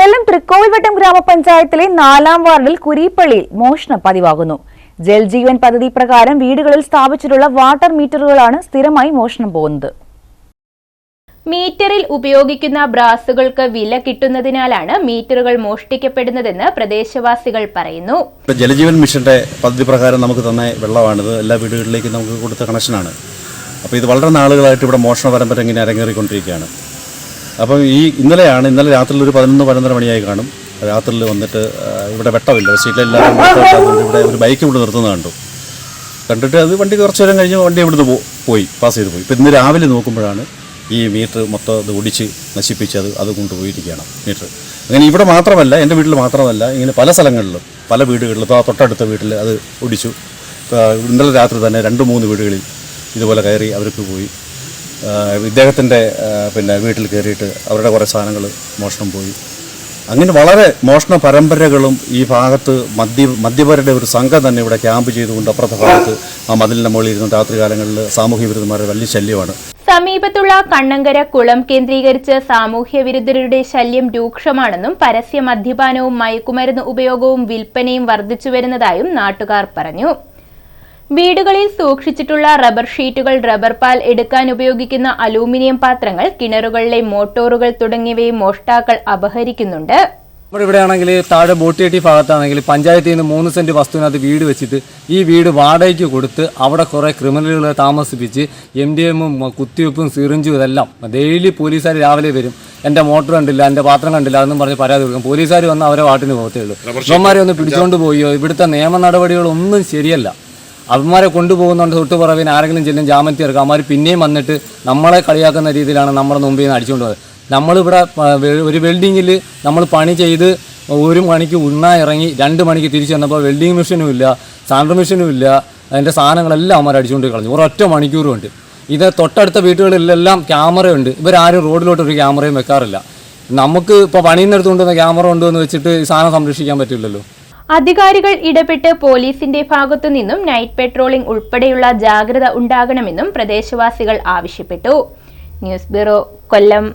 കൊല്ലം തൃക്കോവിൽവട്ടം ഗ്രാമപഞ്ചായത്തിലെ നാലാം വാർഡിൽ കുരീപ്പള്ളിയിൽ മോഷണം പതിവാകുന്നു. ജൽജീവൻ പദ്ധതി പ്രകാരം വീടുകളിൽ സ്ഥാപിച്ചിട്ടുള്ള വാട്ടർ മീറ്ററുകളാണ് സ്ഥിരമായി മോഷണം പോകുന്നത്. മീറ്ററിൽ ഉപയോഗിക്കുന്ന ബ്രാസുകൾക്ക് വില കിട്ടുന്നതിനാലാണ് മീറ്ററുകൾ മോഷ്ടിക്കപ്പെടുന്നതെന്ന് പ്രദേശവാസികൾ പറയുന്നു. ജലജീവൻ മിഷന്റെ പദ്ധതി പ്രകാരം നമുക്ക് തന്നെ വെള്ളമാണിത്. എല്ലാ വീടുകളിലേക്കും നമുക്ക് കൊടുത്ത കണക്ഷനാണ്. അപ്പോൾ ഇത് വളരെ നാളുകളായിട്ട് ഇവിടെ മോഷണ പരമ്പര ഇങ്ങനെ അരങ്ങേറിക്കൊണ്ടിരിക്കുകയാണ്. അപ്പം ഈ ഇന്നലെയാണ് ഇന്നലെ രാത്രിയിൽ ഒരു പതിനൊന്ന് പതിനൊന്നര മണിയായി കാണും. രാത്രിയിൽ വന്നിട്ട് ഇവിടെ വെട്ടമില്ല. സ്ട്രീറ്റിലെല്ലാവരും വെട്ടമില്ലാത്തതുകൊണ്ട് ഇവിടെ ഒരു ബൈക്ക് ഇവിടെ നിർത്തുന്നത് കണ്ടു. കണ്ടിട്ട് അത് വണ്ടി കുറച്ച് നേരം കഴിഞ്ഞ് വണ്ടി ഇവിടുന്ന് പോയി പാസ് ചെയ്ത് പോയി. ഇപ്പം ഇന്ന് രാവിലെ നോക്കുമ്പോഴാണ് ഈ മീറ്റർ മൊത്തം അത് ഒടിച്ച് നശിപ്പിച്ച് അത് അത് കൊണ്ടുപോയിരിക്കുകയാണ് മീറ്റർ. അങ്ങനെ ഇവിടെ മാത്രമല്ല എന്റെ വീട്ടിൽ മാത്രമല്ല ഇങ്ങനെ പല സ്ഥലങ്ങളിലും പല വീടുകളിലും ഇപ്പോൾ തൊട്ടടുത്ത വീട്ടിൽ അത് ഒടിച്ചു ഇന്നലെ രാത്രി തന്നെ രണ്ട് മൂന്ന് വീടുകളിൽ ഇതുപോലെ കയറി അവർക്ക് പോയി. ഇദ്ദേഹത്തിന്റെ പിന്നെ വീട്ടിൽ കയറിയിട്ട് അവരുടെ കുറേ സാധനങ്ങൾ മോഷണം പോയി. അങ്ങനെ വളരെ മോഷണ പരമ്പരകളും ഈ ഭാഗത്ത് മദ്യ മദ്യപരുടെ ഒരു സംഘം തന്നെ ഇവിടെ ക്യാമ്പ് ചെയ്തുകൊണ്ട് അപ്പുറത്തെ ഭാഗത്ത് ആ മതിലിന്റെ മുകളിൽ ഇരുന്ന് രാത്രികാലങ്ങളിൽ സാമൂഹ്യ വിരുദ്ധന്മാരുടെ വലിയ ശല്യമാണ്. സമീപത്തുള്ള കണ്ണങ്കര കുളം കേന്ദ്രീകരിച്ച് സാമൂഹ്യ വിരുദ്ധരുടെ ശല്യം രൂക്ഷമാണെന്നും പരസ്യ മദ്യപാനവും മയക്കുമരുന്ന് ഉപയോഗവും വിൽപ്പനയും വർദ്ധിച്ചു വരുന്നതായും നാട്ടുകാർ പറഞ്ഞു. വീടുകളിൽ സൂക്ഷിച്ചിട്ടുള്ള റബ്ബർ ഷീറ്റുകൾ റബ്ബർ പാൽ എടുക്കാൻ ഉപയോഗിക്കുന്ന അലൂമിനിയം പാത്രങ്ങൾ കിണറുകളിലെ മോട്ടോറുകൾ തുടങ്ങിയവയും മോഷ്ടാക്കൾ അപഹരിക്കുന്നുണ്ട്. നമ്മുടെ ഇവിടെ ആണെങ്കിൽ താഴെ ബോട്ടിയെട്ടി ഭാഗത്താണെങ്കിൽ പഞ്ചായത്തിൽ നിന്ന് മൂന്ന് സെന്റ് വസ്തുവിനകത്ത് വീട് വെച്ചിട്ട് ഈ വീട് വാടകയ്ക്ക് കൊടുത്ത് അവിടെ കുറേ ക്രിമിനലുകളെ താമസിപ്പിച്ച് എം ഡി എമ്മും കുത്തിവെപ്പും സിറിഞ്ചും ഇതെല്ലാം ഡെയിലി പോലീസുകാർ രാവിലെ വരും. എന്റെ മോട്ടർ കണ്ടില്ല എന്റെ പാത്രം കണ്ടില്ല എന്നും പറഞ്ഞ് പരാതി കൊടുക്കും. പോലീസുകാർ വന്ന് അവരെ വാട്ടിന് പോകത്തേ ഉള്ളൂ. ഇവന്മാരെ ഒന്ന് പിടിച്ചുകൊണ്ട് പോയോ. ഇവിടുത്തെ നിയമ നടപടികളൊന്നും ശരിയല്ല. അവന്മാരെ കൊണ്ടുപോകുന്നുണ്ട് തൊട്ട് പുറവിന് ആരെങ്കിലും ചെല്ലും ജാമത്തി ഇറക്കും. അവന്മാർ പിന്നെയും വന്നിട്ട് നമ്മളെ കളിയാക്കുന്ന രീതിയിലാണ് നമ്മുടെ മുമ്പിൽ നിന്ന് അടിച്ചുകൊണ്ട് പോകുന്നത് നമ്മളിവിടെ ഒരു വെൽഡിങ്ങിൽ നമ്മൾ പണി ചെയ്ത് ഒരു മണിക്ക് ഉണ്ണാൻ ഇറങ്ങി രണ്ട് മണിക്ക് തിരിച്ചു വന്നപ്പോൾ വെൽഡിങ് മെഷീനും ഇല്ല സാൻഡർ മെഷീനും ഇല്ല അതിന്റെ സാധനങ്ങളെല്ലാം അവന്മാർ അടിച്ചുകൊണ്ട് കളഞ്ഞു. ഒരൊറ്റ മണിക്കൂറും ഉണ്ട്. ഇത് തൊട്ടടുത്ത വീടുകളിലെല്ലാം ക്യാമറയുണ്ട് ഇവരാരും റോഡിലോട്ട് ഒരു ക്യാമറയും വെക്കാറില്ല. നമുക്ക് ഇപ്പോൾ പണിയുന്നിടത്ത് കൊണ്ടുവന്ന ക്യാമറ കൊണ്ടുവന്ന് വെച്ചിട്ട് സാധനം സംരക്ഷിക്കാൻ പറ്റില്ലല്ലോ. അധികാരികൾ ഇടപെട്ട് പോലീസിന്റെ ഭാഗത്തു നിന്നും നൈറ്റ് പെട്രോളിംഗ് ഉൾപ്പെടെയുള്ള ജാഗ്രത ഉണ്ടാകണമെന്നും പ്രദേശവാസികൾ ആവശ്യപ്പെട്ടു. News bureau Kollam.